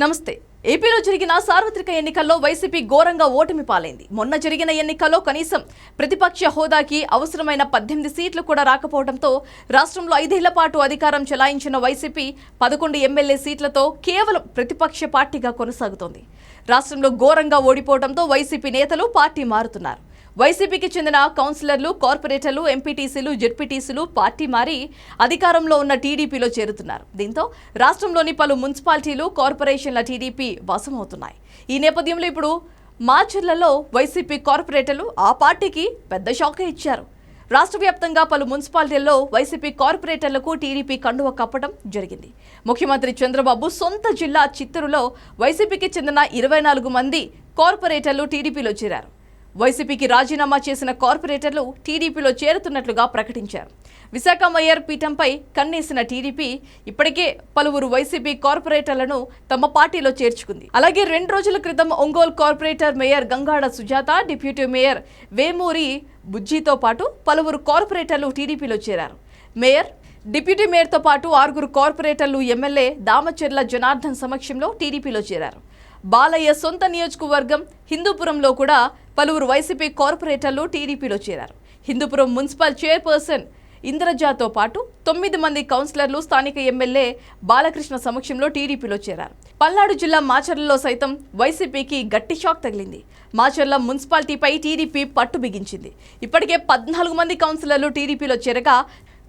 నమస్తే. ఏపీలో జరిగిన సార్వత్రిక ఎన్నికల్లో వైసీపీ ఘోరంగా ఓటమి పాలైంది. మొన్న జరిగిన ఎన్నికల్లో కనీసం ప్రతిపక్ష హోదాకి అవసరమైన పద్దెనిమిది సీట్లు కూడా రాకపోవడంతో రాష్ట్రంలో ఐదేళ్ళ పాటు అధికారం చెలాయించిన వైసీపీ పదకొండు ఎమ్మెల్యే సీట్లతో కేవలం ప్రతిపక్ష పార్టీగా కొనసాగుతోంది. రాష్ట్రంలో ఘోరంగా ఓడిపోవడంతో వైసీపీ నేతలు పార్టీ మారుతున్నారు. వైసీపీకి చెందిన కౌన్సిలర్లు కార్పొరేటర్లు ఎంపీటీసీలు జెడ్పీటీసీలు పార్టీ మారి అధికారంలో ఉన్న టీడీపీలో చేరుతున్నారు. దీంతో రాష్ట్రంలోని పలు మున్సిపాలిటీలు కార్పొరేషన్ల టీడీపీ వశమవుతున్నాయి ఈ నేపథ్యంలో ఇప్పుడు మాచర్లలో వైసీపీ కార్పొరేటర్లు ఆ పార్టీకి పెద్ద షాకే ఇచ్చారు. రాష్ట్ర వ్యాప్తంగా పలు మున్సిపాలిటీల్లో వైసీపీ కార్పొరేటర్లకు టీడీపీ కండువ కప్పడం జరిగింది. ముఖ్యమంత్రి చంద్రబాబు సొంత జిల్లా చిత్తూరులో వైసీపీకి చెందిన ఇరవై నాలుగు మంది కార్పొరేటర్లు టీడీపీలో చేరారు. వైసీపీకి రాజీనామా చేసిన కార్పొరేటర్లు టీడీపీలో చేరుతున్నట్లుగా ప్రకటించారు. విశాఖ మేయర్ పీఠంపై కన్నేసిన టీడీపీ ఇప్పటికే పలువురు వైసీపీ కార్పొరేటర్లను తమ పార్టీలో చేర్చుకుంది. అలాగే రెండు రోజుల క్రితం Ongole corporator mayor Gangada Sujatha deputy mayor Vemuri బుజ్జితో పాటు పలువురు కార్పొరేటర్లు టీడీపీలో చేరారు. మేయర్ డిప్యూటీ మేయర్తో పాటు ఆరుగురు కార్పొరేటర్లు ఎమ్మెల్యే దామచెర్ల జనార్దన్ సమక్షంలో టీడీపీలో చేరారు. బాలయ్య సొంత నియోజకవర్గం హిందూపురంలో కూడా పలువురు వైసీపీ కార్పొరేటర్లు టీడీపీలో చేరారు. హిందూపురం మున్సిపల్ చైర్పర్సన్ ఇంద్రజాతో పాటు తొమ్మిది మంది కౌన్సిలర్లు స్థానిక ఎమ్మెల్యే బాలకృష్ణ సమక్షంలో టీడీపీలో చేరారు. పల్నాడు జిల్లా మాచర్లలో సైతం వైసీపీకి గట్టి షాక్ తగిలింది. మాచర్ల మున్సిపాలిటీపై టీడీపీ పట్టు బిగించింది. ఇప్పటికే పద్నాలుగు మంది కౌన్సిలర్లు టీడీపీలో చేరగా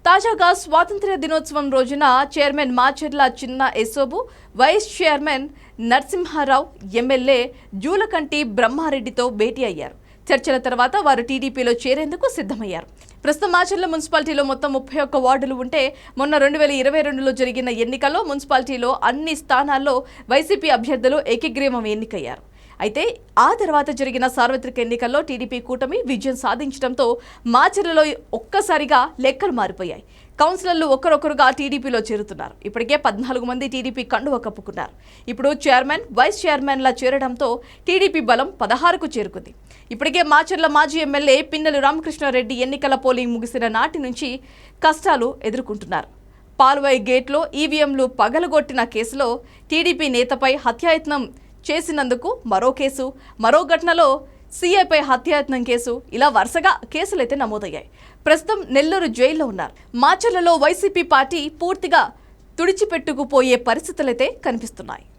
తాజాగా స్వాతంత్ర్య దినోత్సవం రోజున chairman Macherla Chinna Esobu vice chairman Narasimharao MLA Julakanti బ్రహ్మారెడ్డితో భేటీ అయ్యారు. చర్చల తర్వాత వారు టీడీపీలో చేరేందుకు సిద్ధమయ్యారు. ప్రస్తుతం మాచర్ల మున్సిపాలిటీలో మొత్తం ముప్పై ఒక్క వార్డులు ఉంటే మొన్న రెండు వేల ఇరవై రెండులో జరిగిన ఎన్నికల్లో మున్సిపాలిటీలో అన్ని స్థానాల్లో వైసీపీ అభ్యర్థులు ఏకగ్రీవం ఎన్నికయ్యారు. అయితే ఆ తర్వాత జరిగిన సార్వత్రిక ఎన్నికల్లో టీడీపీ కూటమి విజయం సాధించడంతో మాచర్లలో ఒక్కసారిగా లెక్కలు మారిపోయాయి. కౌన్సిలర్లు ఒకరొకరుగా టీడీపీలో చేరుతున్నారు. ఇప్పటికే పద్నాలుగు మంది టీడీపీ కండువ కప్పుకున్నారు. ఇప్పుడు చైర్మన్ వైస్ చైర్మన్లా చేరడంతో టీడీపీ బలం పదహారుకు చేరుకుంది. ఇప్పటికే మాచర్ల మాజీ ఎమ్మెల్యే పిన్నలు రామకృష్ణారెడ్డి ఎన్నికల పోలింగ్ ముగిసిన నాటి నుంచి కష్టాలు ఎదుర్కొంటున్నారు. పాల్వాయి గేట్లో ఈవీఎంలు పగలగొట్టిన కేసులో టీడీపీ నేతపై హత్యాయత్నం చేసినందుకు మరో కేసు. మరో ఘటనలో సీఐపై హత్యాయత్నం కేసు. ఇలా వరుసగా కేసులైతే నమోదయ్యాయి. ప్రస్తుతం నెల్లూరు జైల్లో ఉన్నారు. మాచర్లలో వైసీపీ పార్టీ పూర్తిగా తుడిచిపెట్టుకుపోయే పరిస్థితులైతే కనిపిస్తున్నాయి.